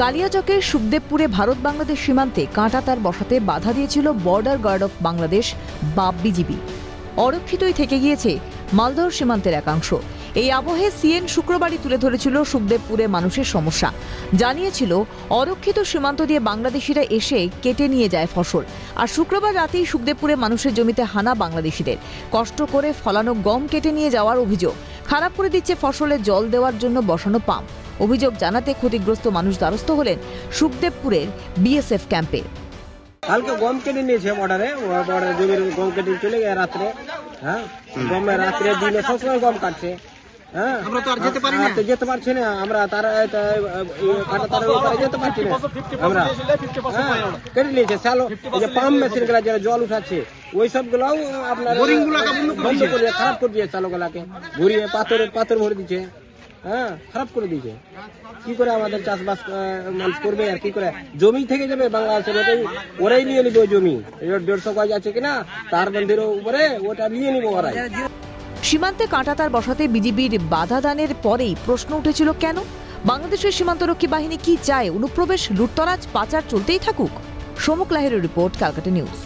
কালিয়াচকের সুখদেবপুরে ভারত বাংলাদেশ সীমান্তে কাঁটাতার বসাতে বাধা দিয়েছিল বর্ডার গার্ড অফ বাংলাদেশ বা বিজিবি। অরক্ষিতই থেকে গিয়েছে মালদহ সীমান্তের একাংশ। এই আবহে সিএন শুক্রবারই তুলে ধরেছিল সুখদেবপুরে মানুষের সমস্যা। জানিয়েছিল, অরক্ষিত সীমান্ত দিয়ে বাংলাদেশিরা এসে কেটে নিয়ে যায় ফসল। আর শুক্রবার রাতেই সুখদেবপুরে মানুষের জমিতে হানা বাংলাদেশিদের। কষ্ট করে ফলানো গম কেটে নিয়ে যাওয়ার অভিযোগ। খারাপ করে দিচ্ছে ফসলে জল দেওয়ার জন্য বসানো পাম্প। অভিযোগ জানাতে ক্ষতিগ্রস্ত মানুষ দ্বারস্থ হলেন সুখদেবপুরের বিএসএফ ক্যাম্পে। কালকে গম কেটে নিয়েছে বর্ডারে বর্ডারে জমির গম কেটে চলে গেছে রাত্রে হ্যাঁ? গমে রাত্রে দিনে সবসময় গম কাটছে হ্যাঁ? আমরা তো আর যেতে পারি না। যেতে পারছি না আমরা তার কাটা তার উপরে যেতে পারছি না। আমরা কেটে নিয়েছে স্যালো এই যে পাম্প মেশিনগুলা যারা জল উঠাচ্ছে ওই সব গুলাও আপনার বন্ধ করে খারাপ করে দিয়ে চালু গুলাকে। ঘুরিয়ে পাথর পাথর ভরে দিচ্ছে। হ্যাঁ খারাপ করে দিয়েছে। কি করে আমাদের চাষবাস মানুষ করবে আর কি করে? জমি থেকে যাবে বাংলাদেশের ওরাই নিয়ে নিবে জমি। দেড়শো গজ আছে কিনা, তার বন্ধির উপরে, ওটা নিয়ে নিবো ওরাই। সীমান্তে কাঁটাতার বসাতে বিজিবির বাধা দানের পরেই প্রশ্ন উঠেছিল কেন? বাংলাদেশের সীমান্তরক্ষী বাহিনী কি চায়? অনুপ্রবেশ, লুটতরাজ, পাচার চলতেই থাকুক। Samuk Laher report, Calcutta news.